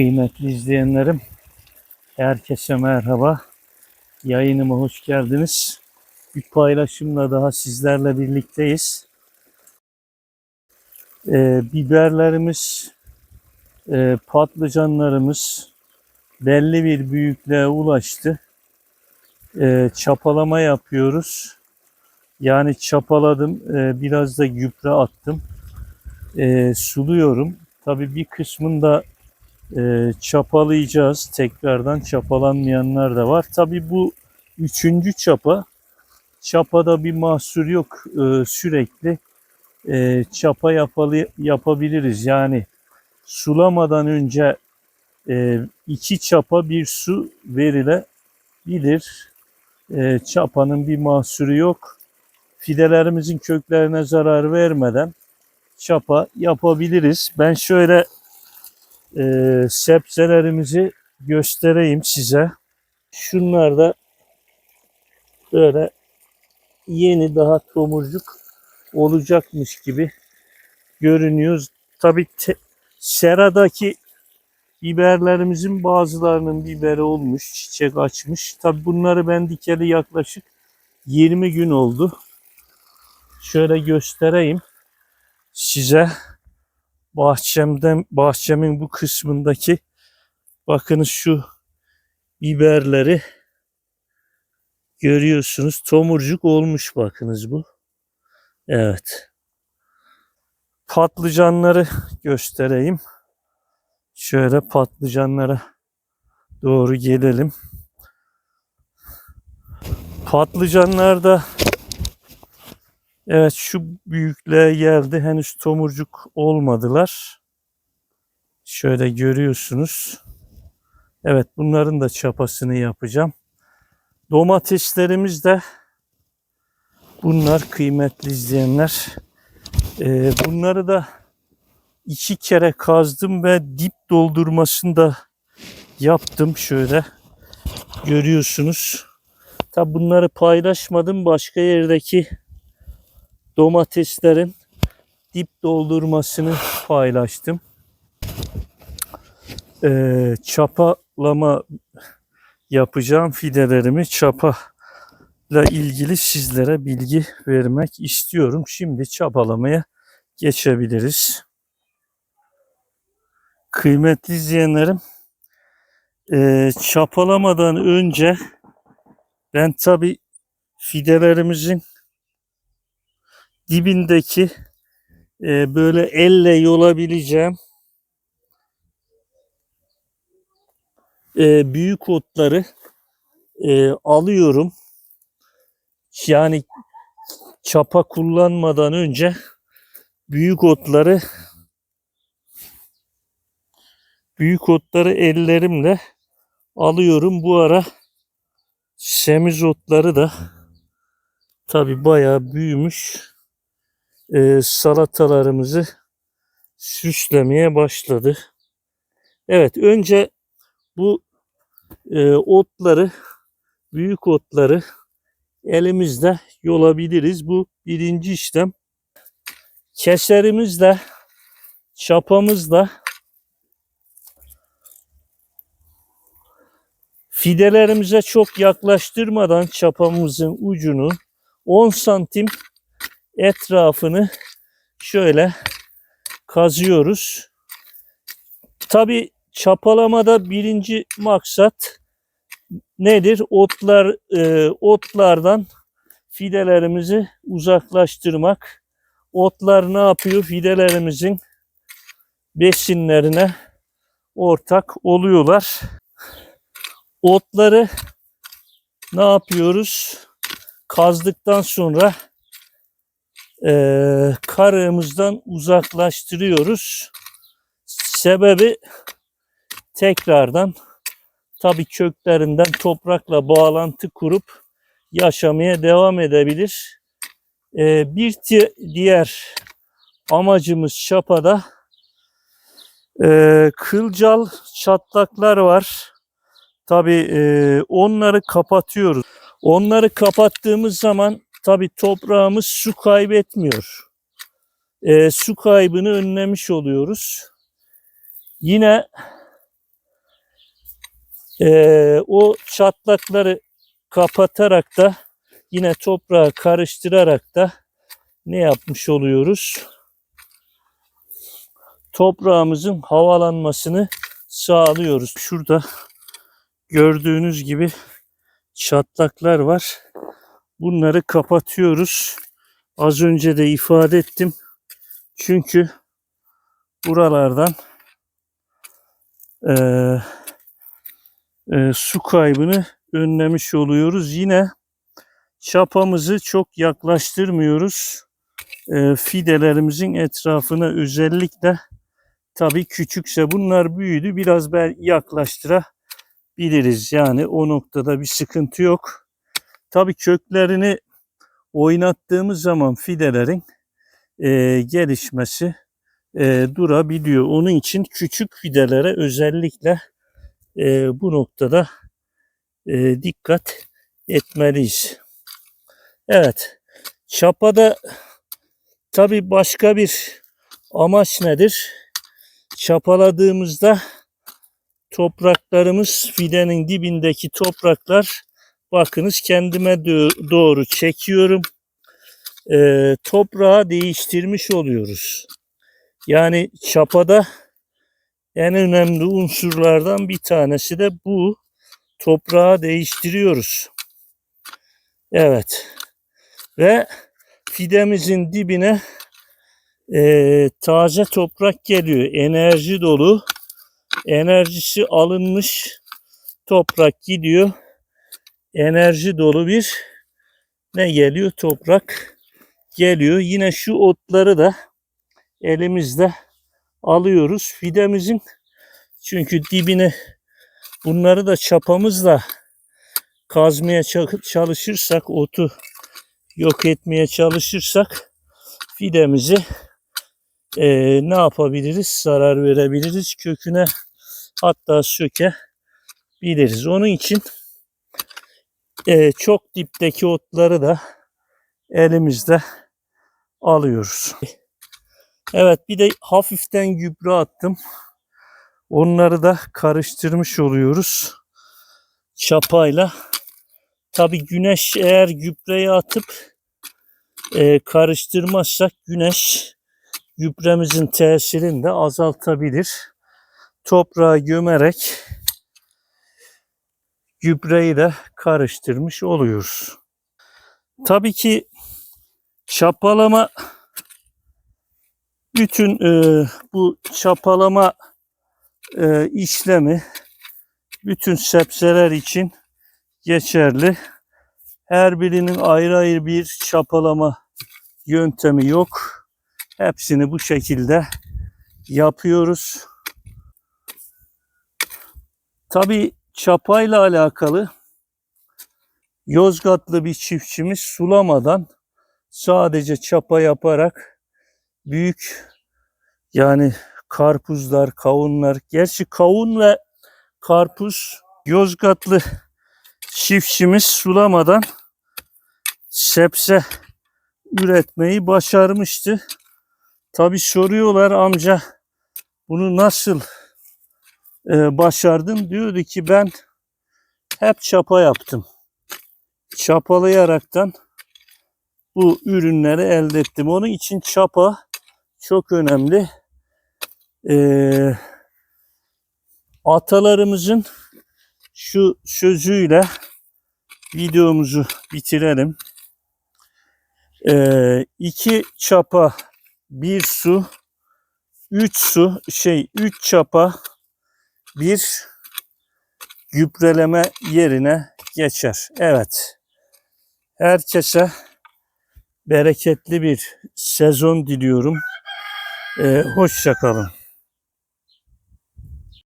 Kıymetli izleyenlerim, herkese merhaba. Yayınıma hoş geldiniz. Bir paylaşımla daha sizlerle birlikteyiz. Ee, biberlerimiz, e, patlıcanlarımız belli bir büyüklüğe ulaştı. Ee, çapalama yapıyoruz. Yani çapaladım, e, biraz da gübre attım. E, suluyorum. Tabii bir kısmında e, çapalayacağız. Tekrardan çapalanmayanlar da var. Tabii bu üçüncü çapa. Çapada bir mahsur yok. E, sürekli e, çapa yapalı, yapabiliriz. Yani sulamadan önce e, iki çapa bir su verilebilir. E, çapanın bir mahsuru yok. Fidelerimizin köklerine zarar vermeden çapa yapabiliriz. Ben şöyle e, sebzelerimizi göstereyim size. Şunlar da böyle yeni daha tomurcuk olacakmış gibi görünüyor. Tabi seradaki biberlerimizin bazılarının biberi olmuş, çiçek açmış. Tabi bunları ben dikeli yaklaşık 20 gün oldu. Şöyle göstereyim size bahçemden bahçemin bu kısmındaki bakınız şu biberleri görüyorsunuz. Tomurcuk olmuş bakınız bu. Evet. Patlıcanları göstereyim. Şöyle patlıcanlara doğru gelelim. Patlıcanlarda Evet şu büyüklüğe geldi. Henüz tomurcuk olmadılar. Şöyle görüyorsunuz. Evet bunların da çapasını yapacağım. Domateslerimiz de bunlar kıymetli izleyenler. Ee, bunları da iki kere kazdım ve dip doldurmasını da yaptım şöyle. Görüyorsunuz. Tabi bunları paylaşmadım. Başka yerdeki domateslerin dip doldurmasını paylaştım. Ee, çapalama yapacağım fidelerimi çapa ile ilgili sizlere bilgi vermek istiyorum. Şimdi çapalamaya geçebiliriz. Kıymetli izleyenlerim, e, çapalamadan önce ben tabi fidelerimizin dibindeki e, böyle elle yolabileceğim e, büyük otları e, alıyorum. Yani çapa kullanmadan önce büyük otları büyük otları ellerimle alıyorum. Bu ara semizotları da tabi bayağı büyümüş e, salatalarımızı süslemeye başladı. Evet önce bu e, otları büyük otları elimizde yolabiliriz. Bu birinci işlem. Keserimizle çapamızla fidelerimize çok yaklaştırmadan çapamızın ucunu 10 santim etrafını şöyle kazıyoruz. Tabi çapalamada birinci maksat nedir? Otlar e, otlardan fidelerimizi uzaklaştırmak. Otlar ne yapıyor? Fidelerimizin besinlerine ortak oluyorlar. Otları ne yapıyoruz? Kazdıktan sonra e, karığımızdan uzaklaştırıyoruz. Sebebi tekrardan tabi köklerinden toprakla bağlantı kurup yaşamaya devam edebilir. E, bir diğer amacımız çapada e, kılcal çatlaklar var. Tabi e, onları kapatıyoruz. Onları kapattığımız zaman tabi toprağımız su kaybetmiyor. E, su kaybını önlemiş oluyoruz. Yine Ee, o çatlakları kapatarak da yine toprağı karıştırarak da ne yapmış oluyoruz? Toprağımızın havalanmasını sağlıyoruz. Şurada gördüğünüz gibi çatlaklar var. Bunları kapatıyoruz. Az önce de ifade ettim. Çünkü buralardan eee e, su kaybını önlemiş oluyoruz. Yine çapamızı çok yaklaştırmıyoruz. E, fidelerimizin etrafına özellikle tabii küçükse bunlar büyüdü biraz yaklaştırabiliriz. Yani o noktada bir sıkıntı yok. Tabii köklerini oynattığımız zaman fidelerin e, gelişmesi e, durabiliyor. Onun için küçük fidelere özellikle e, bu noktada e, dikkat etmeliyiz. Evet. Çapada tabi başka bir amaç nedir? Çapaladığımızda topraklarımız fidenin dibindeki topraklar bakınız kendime doğru çekiyorum. E, toprağı değiştirmiş oluyoruz. Yani çapada en önemli unsurlardan bir tanesi de bu. Toprağı değiştiriyoruz. Evet. Ve fidemizin dibine e, taze toprak geliyor. Enerji dolu. Enerjisi alınmış toprak gidiyor. Enerji dolu bir ne geliyor? Toprak geliyor. Yine şu otları da elimizde alıyoruz. Fidemizin çünkü dibine bunları da çapamızla kazmaya çalışırsak, otu yok etmeye çalışırsak fidemizi e, ne yapabiliriz? Zarar verebiliriz. Köküne hatta sökebiliriz. Onun için e, çok dipteki otları da elimizde alıyoruz. Evet bir de hafiften gübre attım. Onları da karıştırmış oluyoruz. Çapayla. Tabi güneş eğer gübreyi atıp e, karıştırmazsak güneş gübremizin tesirini de azaltabilir. Toprağa gömerek gübreyi de karıştırmış oluyoruz. Tabii ki çapalama bütün e, bu çapalama e, işlemi bütün sebzeler için geçerli. Her birinin ayrı ayrı bir çapalama yöntemi yok. Hepsini bu şekilde yapıyoruz. Tabi çapayla alakalı Yozgatlı bir çiftçimiz sulamadan sadece çapa yaparak büyük yani karpuzlar, kavunlar. Gerçi kavun ve karpuz Yozgatlı çiftçimiz sulamadan sebze üretmeyi başarmıştı. Tabi soruyorlar amca bunu nasıl e, başardın? Diyordu ki ben hep çapa yaptım. Çapalayaraktan bu ürünleri elde ettim. Onun için çapa çok önemli. Ee, atalarımızın şu sözüyle videomuzu bitirelim. Ee, iki çapa bir su, üç su şey üç çapa bir gübreleme yerine geçer. Evet. Herkese bereketli bir sezon diliyorum. Ee, hoşça kalın.